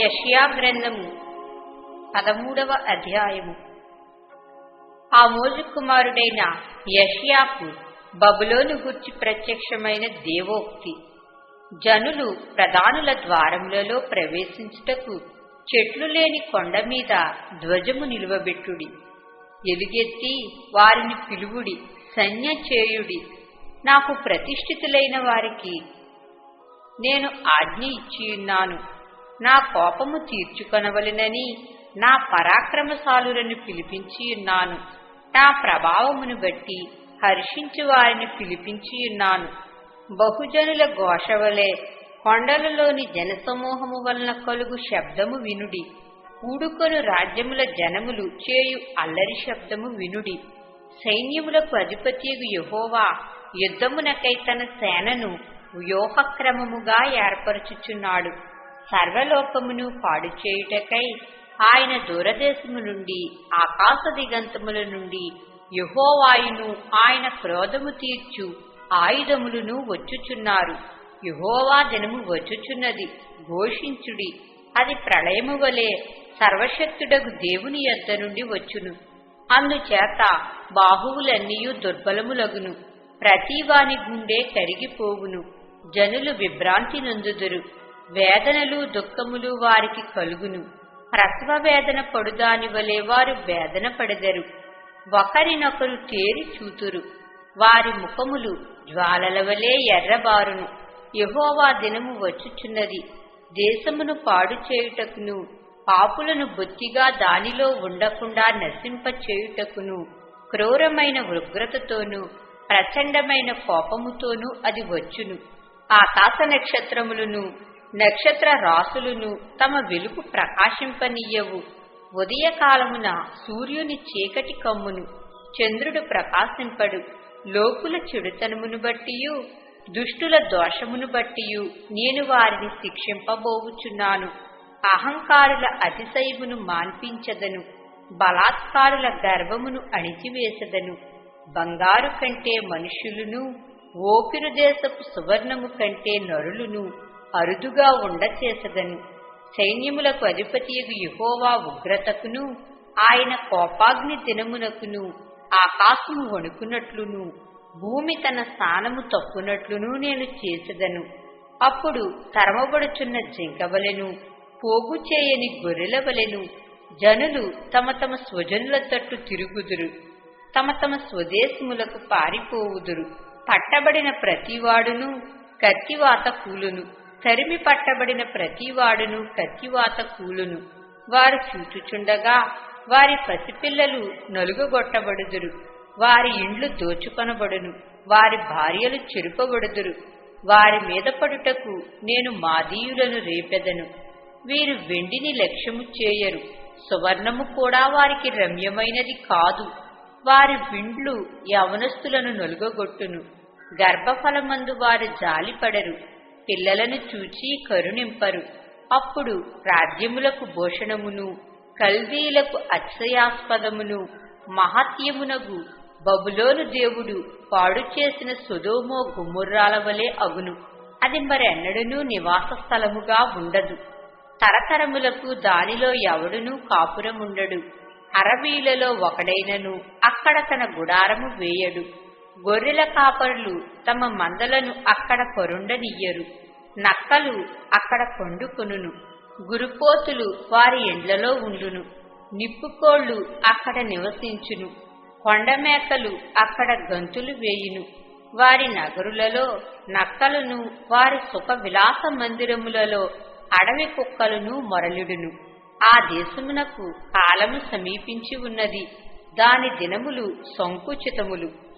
యష్యా గ్రంథము పదమూడవ అధ్యాయము. ఆ మోజు కుమారుడైన యష్యాకు బబులోను గుర్చి ప్రత్యక్షమైన దేవోక్తి. జనులు ప్రధానుల ద్వారములలో ప్రవేశించుటకు చెట్లు లేని కొండ మీద ధ్వజము నిలువబెట్టుడి. ఎలుగెత్తి వారిని పిలువుడి సన్య చేయుడి. నాకు ప్రతిష్ఠితులైన వారికి నేను ఆజ్ఞ ఇచ్చియున్నాను. నా కోపము తీర్చుకొనవలెనని నా పరాక్రమశాలులను పిలిపించి ఉన్నాను. నా ప్రభావమును బట్టి హర్షించు వారిని పిలిపించి ఉన్నాను. బహుజనుల ఘోషవలే కొండలలోని జనసమూహము వలన కలుగు శబ్దము వినుడి. ఊడుకొను రాజ్యముల జనములు చేయు అల్లరి శబ్దము వినుడి. సైన్యములకు అధిపతియగు యహోవా యుద్ధమునకై తన సేనను వ్యూహక్రమముగా ఏర్పరచుచున్నాడు. సర్వలోకమును పాడు చేయుటకై ఆయన దూరదేశము నుండి ఆకాశ దిగంతముల నుండి యుహోవాయును ఆయన క్రోధము తీర్చు ఆయుధములను వచ్చుచున్నారు. యుహోవా దినము వచ్చుచున్నది ఘోషించుడి. అది ప్రళయము వలె సర్వశక్తుడగు దేవుని యొద్ద నుండి వచ్చును. అందుచేత బాహువులన్నీయు దుర్బలములగును. ప్రతివాని గుండె కరిగిపోవును. జనులు విభ్రాంతి నొందుదురు. వేదనలు దుఃఖములు వారికి కలుగును. ప్రసవ వేదన పడుదాని వలె వారు వేదన పడెదరు. ఒకరినొకరు తేరి చూతురు. వారి ముఖములు జ్వాలల వలె ఎర్రబారును. యహోవా దినము వచ్చుచున్నది. దేశమును పాడు చేయుటకును పాపులను బొత్తిగా దానిలో ఉండకుండా నశింప చేయుటకును క్రూరమైన ఉగ్రతతోనూ ప్రచండమైన కోపముతోనూ అది వచ్చును. ఆకాశ నక్షత్రములను నక్షత్ర రాసులను తమ వెలుగు ప్రకాశింపనీయవు. ఉదయకాలమున సూర్యుని చీకటి కమ్మును చంద్రుడు ప్రకాశింపడు. లోకుల చెడుతనమును బట్టియు దుష్టుల దోషమును బట్టియు నేను వారిని శిక్షింపబోవుచున్నాను. అహంకారుల అతిశయమును మాన్పించదను బలాత్కారుల గర్వమును అణిచివేసదను. బంగారు కంటే మనుషులను ఓపిరు దేశపు సువర్ణము కంటే నరులును అరుదుగా ఉండచేసదను. సైన్యములకు అధిపతియగు యుహోవా ఉగ్రతకును ఆయన కోపాగ్ని దినమునకును ఆకాశము వణుకున్నట్లును భూమి తన స్థానము తప్పునట్లును నేను చేసెదను. అప్పుడు తరమబడుచున్న జింకవలెను పోగు చేయని గొర్రెల వలెను జనులు తమ తమ స్వజనుల తట్టు తిరుగుదురు. తమ తమ స్వదేశములకు పారిపోవుదురు. పట్టబడిన ప్రతివాడును కత్తివాత కూలును. తరిమి పట్టబడిన ప్రతివాడును కత్తివాత కూలును వారు చూచుచుండగా వారి పసిపిల్లలు నలుగుగొట్టబడుదురు. వారి ఇండ్లు దోచుకొనబడును. వారి భార్యలు చెరుపబడుదురు. వారి మీద పడుటకు నేను మాదీయులను రేపెదను. వీరు వెండిని లక్ష్యము చేయరు. సువర్ణము కూడా వారికి రమ్యమైనది కాదు. వారి విండ్లు యవనస్తులను నలుగగొట్టును. గర్భఫలమందు వారు జాలిపడరు. పిల్లలను చూచి కరుణింపరు. అప్పుడు రాజ్యములకు భూషణమును కల్దీలకు అక్షయాస్పదమును మహత్యమునగు బబులోను దేవుడు పాడు చేసిన సుధోమో గుమ్ముర్రాల వలె అగును. అది మరెన్నడనూ నివాస స్థలముగా ఉండదు. తరతరములకు దానిలో ఎవడునూ కాపురముండడు. అరబీలలో ఒకడైనను అక్కడ తన గుడారము వేయడు. గొర్రెల కాపరులు తమ మందలను అక్కడ కొరుండనియ్యరు నక్కలు అక్కడ కొండుకొనును గురుపోతులు వారి ఎండ్లలో ఉండును. నిప్పుకోళ్ళు అక్కడ నివసించును. కొండమేకలు అక్కడ గంతులు వేయును. వారి నగరులలో నక్కలను వారి సుఖ విలాస మందిరములలో అడవి కుక్కలను మొరలిడును. ఆ దేశమునకు కాలము సమీపించి ఉన్నది. దాని దినములు సంకుచితములు.